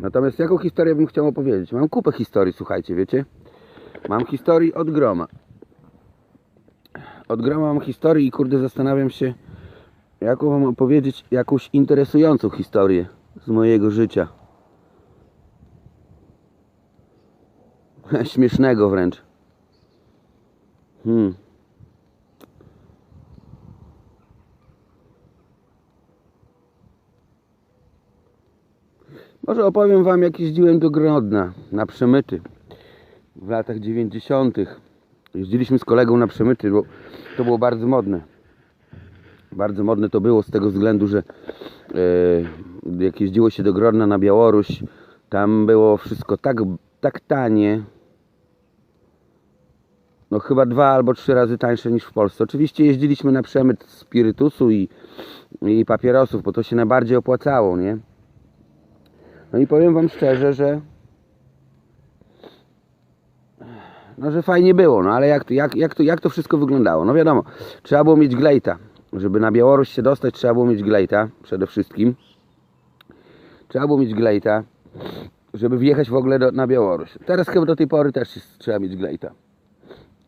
Natomiast jaką historię bym chciał opowiedzieć? Mam kupę historii, słuchajcie, wiecie? Mam historii od groma. Od groma mam historii i kurde zastanawiam się, jaką mam opowiedzieć jakąś interesującą historię z mojego życia. Śmiesznego wręcz. Hmm. Może opowiem wam jak jeździłem do Grodna na przemyty w latach 90. Jeździliśmy z kolegą na przemyty, bo to było bardzo modne. Bardzo modne to było z tego względu, że e, jak jeździło się do Grodna na Białoruś, tam było wszystko tak, tak tanie, no chyba dwa albo trzy razy tańsze niż w Polsce. Oczywiście jeździliśmy na przemyt spirytusu i, i papierosów, bo to się najbardziej opłacało, nie? No i powiem wam szczerze, że no, że fajnie było, no ale jak to, jak, jak, to, jak to wszystko wyglądało? No wiadomo, trzeba było mieć glejta. Żeby na Białoruś się dostać, trzeba było mieć glejta przede wszystkim. Trzeba było mieć glejta, żeby wjechać w ogóle do, na Białoruś. Teraz chyba do tej pory też trzeba mieć glejta.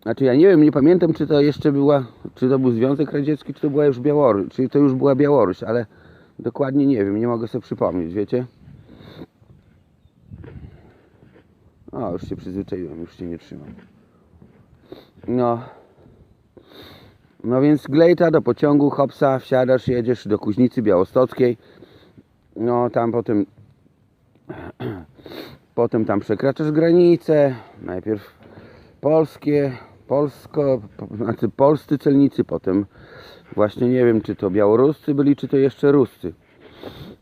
Znaczy ja nie wiem, nie pamiętam czy to jeszcze była, czy to był Związek Radziecki, czy to była już Białoruś, czy to już była Białoruś, ale dokładnie nie wiem, nie mogę sobie przypomnieć, wiecie? O, już się przyzwyczaiłem, już się nie trzymam. No. No więc Glejta do pociągu, hopsa, wsiadasz, jedziesz do Kuźnicy Białostockiej. No tam potem potem tam przekraczasz granicę. Najpierw polskie, polsko, po- znaczy polscy celnicy, potem właśnie nie wiem czy to białoruscy byli, czy to jeszcze ruscy.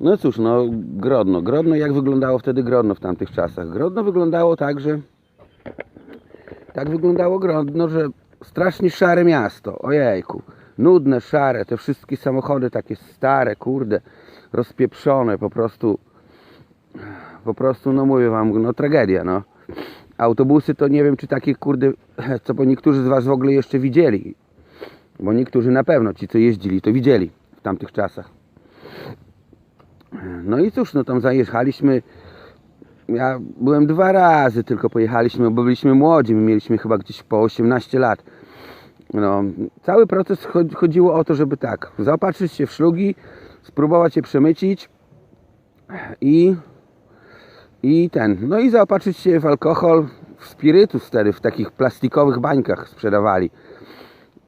No cóż, no Grodno. Grodno, jak wyglądało wtedy Grodno w tamtych czasach? Grodno wyglądało tak, że tak wyglądało Grodno, że strasznie szare miasto. Ojejku. Nudne, szare, te wszystkie samochody takie stare, kurde, rozpieprzone, po prostu po prostu, no mówię wam, no tragedia, no. Autobusy to nie wiem, czy takie, kurde, co bo niektórzy z was w ogóle jeszcze widzieli. Bo niektórzy na pewno, ci co jeździli, to widzieli w tamtych czasach. No i cóż, no tam zajechaliśmy. Ja byłem dwa razy tylko pojechaliśmy, bo byliśmy młodzi, my mieliśmy chyba gdzieś po 18 lat. No, cały proces cho- chodziło o to, żeby tak, zaopatrzyć się w szlugi, spróbować je przemycić i, i ten, no i zaopatrzyć się w alkohol, w spirytus wtedy, w takich plastikowych bańkach sprzedawali.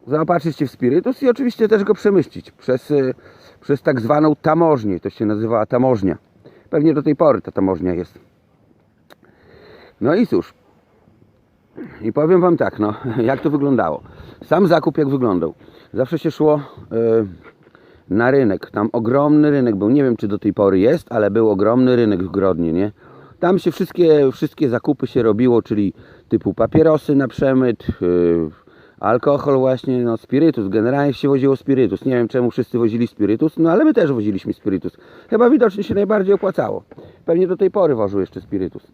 Zaopatrzyć się w spirytus i oczywiście też go przemyścić przez, y, przez tak zwaną tamożnię. To się nazywała tamożnia. Pewnie do tej pory ta tamożnia jest. No i cóż. I powiem wam tak, no, jak to wyglądało. Sam zakup jak wyglądał. Zawsze się szło y, na rynek. Tam ogromny rynek był. Nie wiem, czy do tej pory jest, ale był ogromny rynek w Grodnie, nie? Tam się wszystkie, wszystkie zakupy się robiło, czyli typu papierosy na przemyt, y, alkohol właśnie, no spirytus. Generalnie się woziło spirytus. Nie wiem, czemu wszyscy wozili spirytus, no ale my też woziliśmy spirytus. Chyba widocznie się najbardziej opłacało. Pewnie do tej pory wożył jeszcze spirytus.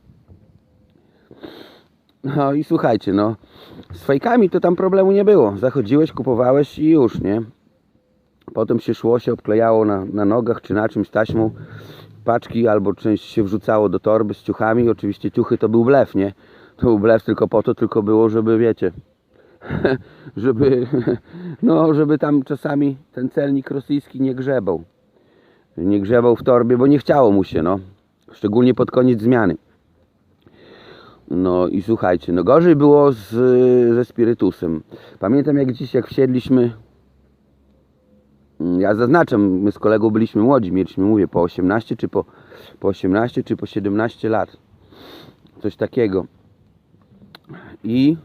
No i słuchajcie, no z fejkami to tam problemu nie było. Zachodziłeś, kupowałeś i już, nie? Potem się szło, się obklejało na, na nogach czy na czymś taśmą paczki albo część się wrzucało do torby z ciuchami. Oczywiście ciuchy to był blef, nie? To był blef tylko po to, tylko było, żeby wiecie, żeby, no, żeby tam czasami ten celnik rosyjski nie grzebał. Nie grzebał w torbie, bo nie chciało mu się, no. Szczególnie pod koniec zmiany. No i słuchajcie, no gorzej było z, ze spirytusem. Pamiętam jak dziś, jak wsiedliśmy, mm, ja zaznaczam, my z kolegą byliśmy młodzi, mieliśmy, mówię, po 18 czy po, po 18 czy po 17 lat. Coś takiego. I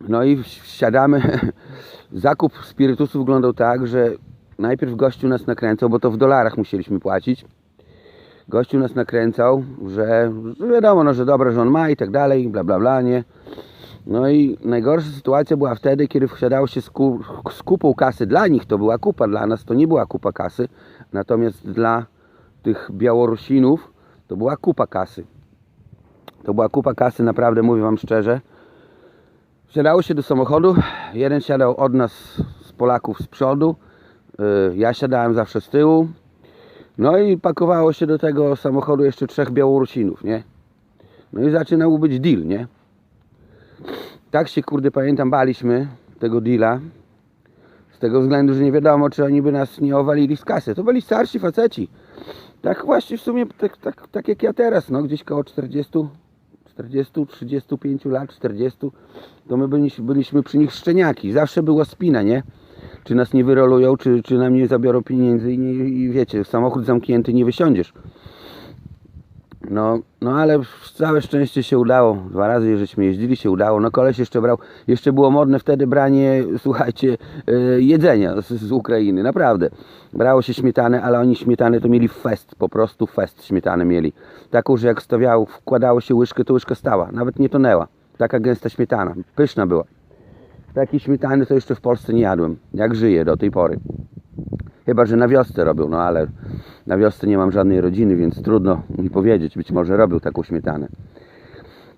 no i wsiadamy. Zakup spirytusu wyglądał tak, że najpierw gościu nas nakręcał, bo to w dolarach musieliśmy płacić. Gościu nas nakręcał, że, wiadomo, no, że dobra, że on ma i tak dalej, bla bla bla, nie. No i najgorsza sytuacja była wtedy, kiedy wsiadało się z, ku, z kupą kasy. Dla nich to była kupa, dla nas to nie była kupa kasy. Natomiast dla tych Białorusinów to była kupa kasy. To była kupa kasy, naprawdę mówię Wam szczerze. Wsiadało się do samochodu, jeden siadał od nas z Polaków z przodu, y, ja siadałem zawsze z tyłu. No i pakowało się do tego samochodu jeszcze trzech Białorusinów, nie? No i zaczynał być deal, nie? Tak się, kurde, pamiętam, baliśmy tego deala. Z tego względu, że nie wiadomo, czy oni by nas nie owalili z kasy. To byli starsi faceci. Tak właśnie w sumie, tak, tak, tak jak ja teraz, no gdzieś koło 40, 40, 35 lat, 40, to my byliśmy, byliśmy przy nich szczeniaki. Zawsze była spina, nie? Czy nas nie wyrolują, czy, czy nam nie zabiorą pieniędzy i, nie, i wiecie, samochód zamknięty nie wysiądziesz. No, no ale całe szczęście się udało. Dwa razy żeśmy jeździli, się udało. No koleś jeszcze brał, jeszcze było modne wtedy branie, słuchajcie, yy, jedzenia z, z Ukrainy, naprawdę. Brało się śmietanę, ale oni śmietany to mieli fest, po prostu fest śmietany mieli. Taką, że jak stawiało, wkładało się łyżkę, to łyżka stała, nawet nie tonęła. Taka gęsta śmietana, pyszna była. Takiej śmietany to jeszcze w Polsce nie jadłem, jak żyję do tej pory. Chyba, że na wiosce robił, no ale na wiosce nie mam żadnej rodziny, więc trudno mi powiedzieć. Być może robił taką śmietanę.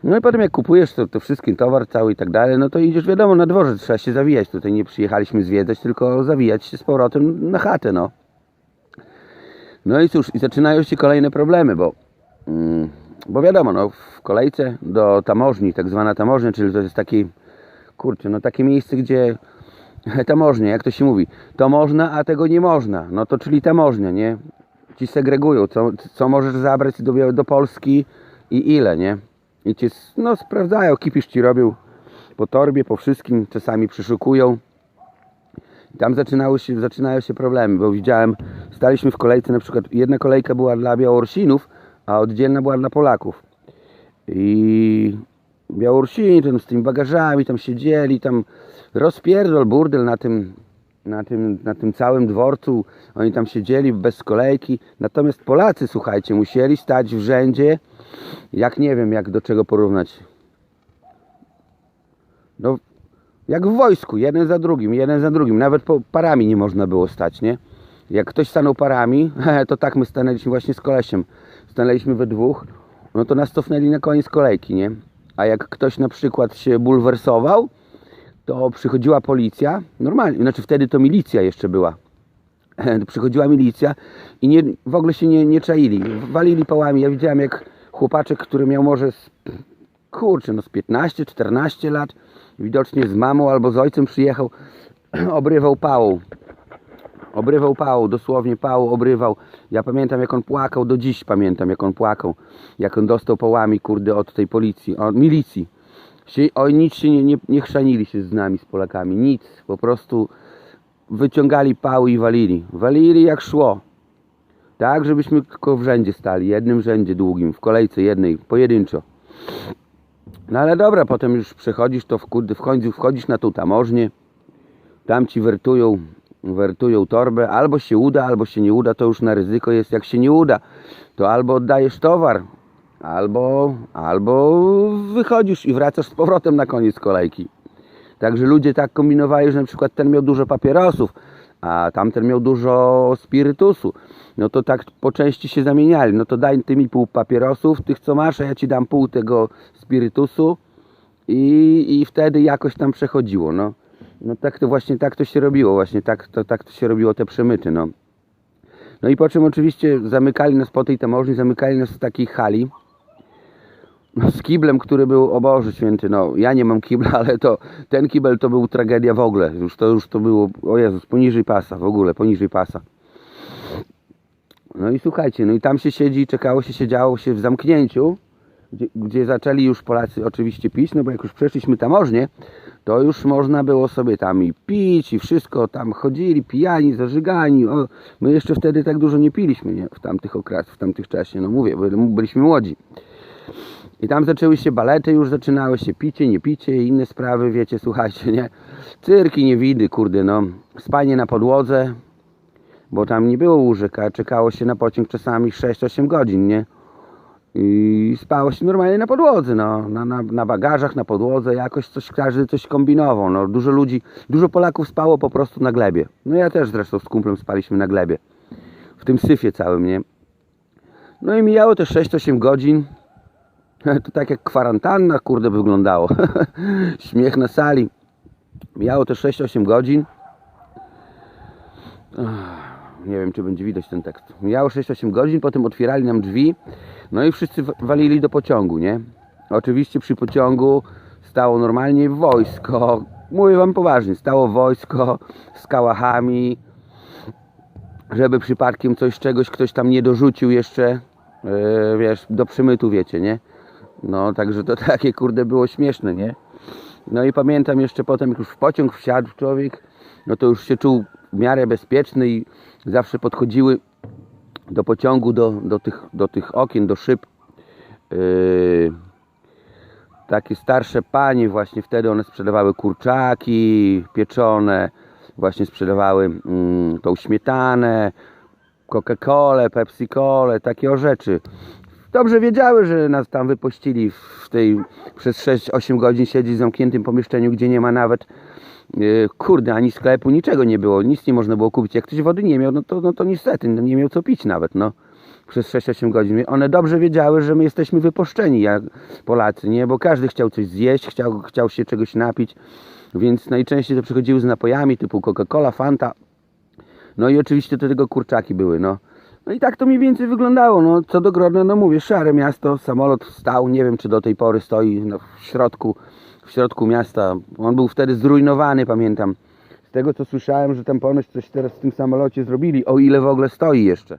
No i potem jak kupujesz to, to wszystkim towar cały i tak dalej, no to idziesz wiadomo na dworze, trzeba się zawijać. Tutaj nie przyjechaliśmy zwiedzać, tylko zawijać się z powrotem na chatę, no. No i cóż, i zaczynają się kolejne problemy, bo, mm, bo wiadomo, no w kolejce do tamożni, tak zwana tamożnia, czyli to jest taki, kurczę, no takie miejsce, gdzie tamożnia, jak to się mówi, to można, a tego nie można. No to czyli tamożnia, nie? Ci segregują, co, co możesz zabrać do, do Polski i ile, nie? I cię, no sprawdzają, kipisz ci robił po torbie, po wszystkim, czasami przyszukują. I tam zaczynały się, zaczynają się problemy, bo widziałem, staliśmy w kolejce, na przykład jedna kolejka była dla Białorusinów, a oddzielna była dla Polaków. I Białorusini tam z tymi bagażami tam siedzieli, tam rozpierdol, burdel na tym, na tym, na tym całym dworcu. Oni tam siedzieli bez kolejki. Natomiast Polacy, słuchajcie, musieli stać w rzędzie, jak nie wiem, jak do czego porównać. No, jak w wojsku, jeden za drugim, jeden za drugim. Nawet parami nie można było stać, nie? Jak ktoś stanął parami, to tak my stanęliśmy właśnie z kolesiem. Stanęliśmy we dwóch, no to nas cofnęli na koniec kolejki, nie? A jak ktoś na przykład się bulwersował, to przychodziła policja, normalnie, znaczy wtedy to milicja jeszcze była. Przychodziła milicja i nie, w ogóle się nie, nie czaili. Walili pałami. Ja widziałem jak chłopaczek, który miał może z, kurczę, no z 15-14 lat, widocznie z mamą albo z ojcem przyjechał, obrywał pałą. Obrywał pałą, dosłownie pałą obrywał. Ja pamiętam jak on płakał, do dziś pamiętam jak on płakał. Jak on dostał pałami, kurde, od tej policji, od milicji. Oj, nic się nie, nie, nie chrzanili się z nami, z Polakami, nic. Po prostu wyciągali pały i walili. Walili jak szło. Tak, żebyśmy tylko w rzędzie stali, jednym rzędzie długim, w kolejce jednej, pojedynczo. No ale dobra, potem już przechodzisz, to w, kurde, w końcu wchodzisz na tą tamożnię, tam ci wertują, wertują torbę, albo się uda, albo się nie uda, to już na ryzyko jest, jak się nie uda, to albo oddajesz towar, albo, albo wychodzisz i wracasz z powrotem na koniec kolejki. Także ludzie tak kombinowali, że na przykład ten miał dużo papierosów, a tamten miał dużo spirytusu. No to tak po części się zamieniali. No to daj ty mi pół papierosów, tych co masz, a ja ci dam pół tego spirytusu i, i wtedy jakoś tam przechodziło. No. No tak to właśnie tak to się robiło, właśnie tak to, tak to się robiło te przemyty. No. no i po czym oczywiście zamykali nas po tej tamożni, zamykali nas w takiej hali no, z kiblem, który był, o Boże Święty, no ja nie mam kibla, ale to ten kibel to był tragedia w ogóle. Już to, już to było, o Jezus, poniżej pasa, w ogóle, poniżej pasa. No i słuchajcie, no i tam się siedzi, czekało się, siedziało się w zamknięciu, gdzie, gdzie zaczęli już Polacy oczywiście pić, no bo jak już przeszliśmy tamożnię, to już można było sobie tam i pić i wszystko, tam chodzili pijani, zażygani. O, my jeszcze wtedy tak dużo nie piliśmy, nie? W tamtych okresach, w tamtych czasie, no mówię, byliśmy młodzi. I tam zaczęły się balety, już zaczynały się picie, nie picie i inne sprawy, wiecie, słuchajcie, nie? Cyrki, niewidy, kurde, no. Spanie na podłodze, bo tam nie było łóżek, a czekało się na pociąg czasami 6-8 godzin, nie? I spało się normalnie na podłodze, no, na, na, na bagażach, na podłodze, jakoś coś, każdy coś kombinował, no, dużo ludzi, dużo Polaków spało po prostu na glebie. No ja też zresztą z kumplem spaliśmy na glebie, w tym syfie całym, nie? No i mijało te 6-8 godzin, to tak jak kwarantanna, kurde, wyglądało. Śmiech na sali. Miało to 6-8 godzin. Nie wiem, czy będzie widać ten tekst. Mijało 6-8 godzin, potem otwierali nam drzwi, no i wszyscy walili do pociągu, nie? Oczywiście przy pociągu stało normalnie wojsko. Mówię wam poważnie, stało wojsko z kałachami, żeby przypadkiem coś czegoś ktoś tam nie dorzucił jeszcze, yy, wiesz, do przymytu, wiecie, nie? No, także to takie, kurde, było śmieszne, nie? No i pamiętam jeszcze potem, jak już w pociąg wsiadł człowiek, no to już się czuł w miarę bezpieczny i zawsze podchodziły do pociągu, do, do, tych, do tych okien, do szyb yy, takie starsze panie właśnie wtedy one sprzedawały kurczaki pieczone, właśnie sprzedawały mm, tą śmietanę, Coca-Colę, Pepsi-Colę, takie o rzeczy. Dobrze wiedziały, że nas tam wypuścili w tej przez 6-8 godzin siedzieć w zamkniętym pomieszczeniu, gdzie nie ma nawet kurde, ani sklepu, niczego nie było, nic nie można było kupić. Jak ktoś wody nie miał, no to, no to niestety, no nie miał co pić nawet, no. Przez 6-8 godzin. One dobrze wiedziały, że my jesteśmy wypuszczeni, jak Polacy, nie? Bo każdy chciał coś zjeść, chciał, chciał się czegoś napić, więc najczęściej to przychodziły z napojami typu Coca-Cola, Fanta, no i oczywiście do tego kurczaki były, no. No i tak to mniej więcej wyglądało, no. Co do Grodna, no mówię, szare miasto, samolot stał, nie wiem czy do tej pory stoi no, w środku, w środku miasta. On był wtedy zrujnowany, pamiętam. Z tego co słyszałem, że tam ponoć coś teraz w tym samolocie zrobili, o ile w ogóle stoi jeszcze.